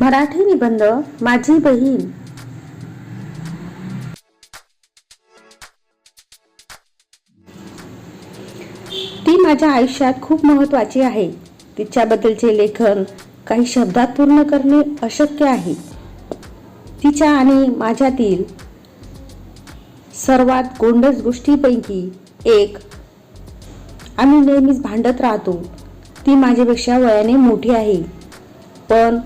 मराठी निबंध माझी बहीण. ती माझ्या आयुष्यात खूप महत्वाची आहे. तिच्याबद्दलचे लेखन काही शब्दात पूर्ण करणे अशक्य आहे. तिच्या आणि माझ्यातील सर्वात गोंडस गोष्टीपैकी एक आम्ही नेहमीच भांडत राहतो. ती माझ्यापेक्षा वयाने मोठी आहे. पण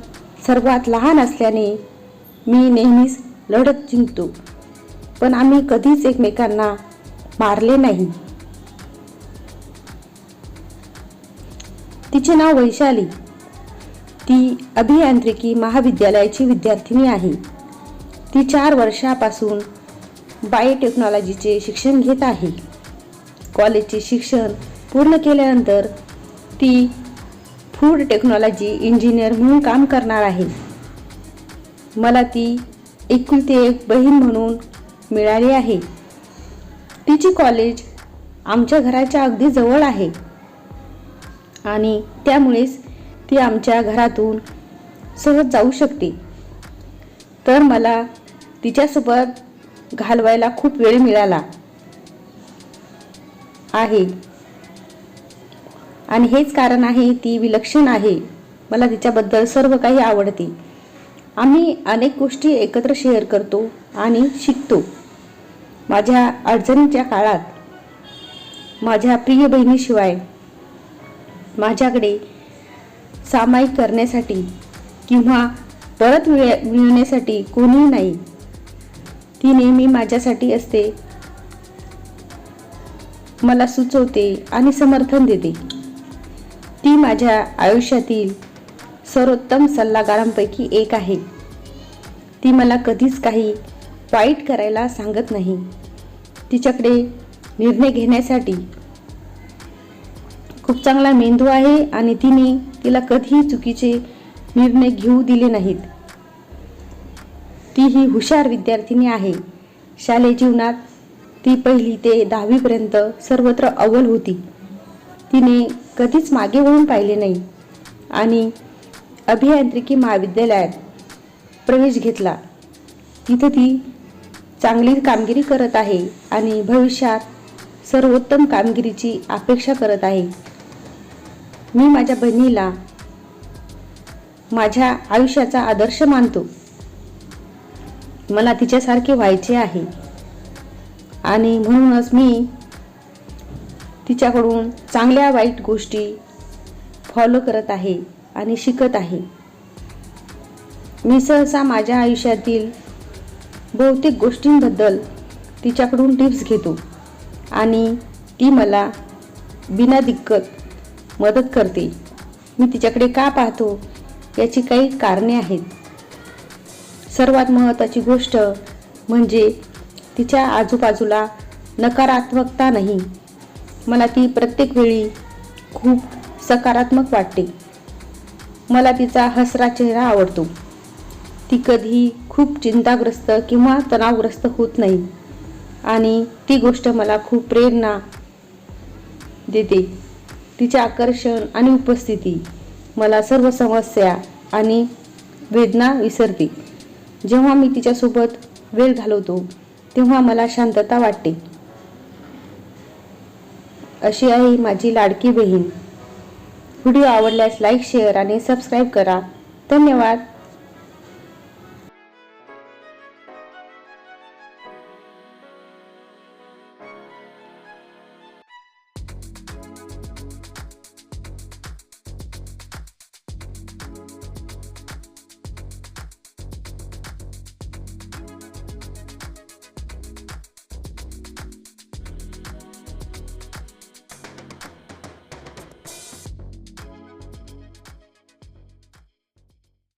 सर्वात लहान असल्याने मी नेहमीच लढत जिंकतो. पण आम्ही कधीच एकमेकांना मारले नाही. तिचे नाव वैशाली. ती अभियांत्रिकी महाविद्यालयाची विद्यार्थिनी आहे. ती चार वर्षापासून बायोटेक्नॉलॉजीचे शिक्षण घेत आहे. कॉलेजचे शिक्षण पूर्ण केल्यानंतर ती फूड टेक्नॉलॉजी इंजिनियर म्हणून काम करणार आहे. मला ती एकुलती एक बहीण म्हणून मिळाली आहे. तिची कॉलेज आमच्या घराच्या अगदी जवळ आहे. आणि त्यामुळेच ती आमच्या घरातून सहज जाऊ शकते. तर मला तिच्यासोबत घालवायला खूप वेळ मिळाला. आहे. आणि हेच कारण आहे ती विलक्षण आहे. मला तिच्याबद्दल सर्व काही आवडते. आम्ही अनेक गोष्टी एकत्र शेअर करतो आणि शिकतो. माझ्या अडचणीच्या काळात माझ्या प्रिय बहिणीशिवाय माझ्याकडे सामायिक करण्यासाठी किंवा परत मिळ मिळण्यासाठी कोणीही नाही. ती नेहमी माझ्यासाठी असते. मला सुचवते आणि समर्थन देते. माझ्या आयुष्यातील सर्वोत्तम सल्लागारांपैकी एक आहे. ती मला कधीच काही वाईट करायला सांगत नाही. तिच्याकडे निर्णय घेण्यासाठी खूप चांगला मेंदू आहे आणि तिने तिला कधीही चुकीचे निर्णय घेऊ दिले नाहीत. ती ही हुशार विद्यार्थिनी आहे. शालेय जीवनात ती पहिली ते दहावीपर्यंत सर्वत्र अव्वल होती. तिने कधीच मागे वळून पाहिले नाही. आणि अभियांत्रिकी महाविद्यालयात प्रवेश घेतला. तिथे ती चांगली कामगिरी करत आहे आणि भविष्यात सर्वोत्तम कामगिरीची अपेक्षा करत आहे. मी माझ्या बहिणीला माझ्या आयुष्याचा आदर्श मानतो. मला तिच्यासारखे व्हायचे आहे. आणि म्हणूनच मी तिच्याकडून चांगल्या वाईट गोष्टी फॉलो करत आहे आणि शिकत आहे. मी सहसा माझ्या आयुष्यातील बहुतेक गोष्टींबद्दल तिच्याकडून टिप्स घेतो आणि ती मला बिना दिक्कत मदत करते. मी तिच्याकडे का पाहतो याची काही कारणे आहेत. सर्वात महत्त्वाची गोष्ट म्हणजे तिच्या आजूबाजूला नकारात्मकता नाही. मला ती प्रत्येक वेळी खूप सकारात्मक वाटते. मला तिचा हसरा चेहरा आवडतो. ती कधी खूप चिंताग्रस्त किंवा तणावग्रस्त होत नाही आणि ती गोष्ट मला खूप प्रेरणा देते. तिचे आकर्षण आणि उपस्थिती मला सर्व समस्या आणि वेदना विसरते. जेव्हा मी तिच्यासोबत वेळ घालवतो तेव्हा मला शांतता वाटते. अशी आहे माझी लाडकी बहीण. व्हिडिओ आवडल्यास लाईक शेअर आणि सबस्क्राईब करा. धन्यवाद.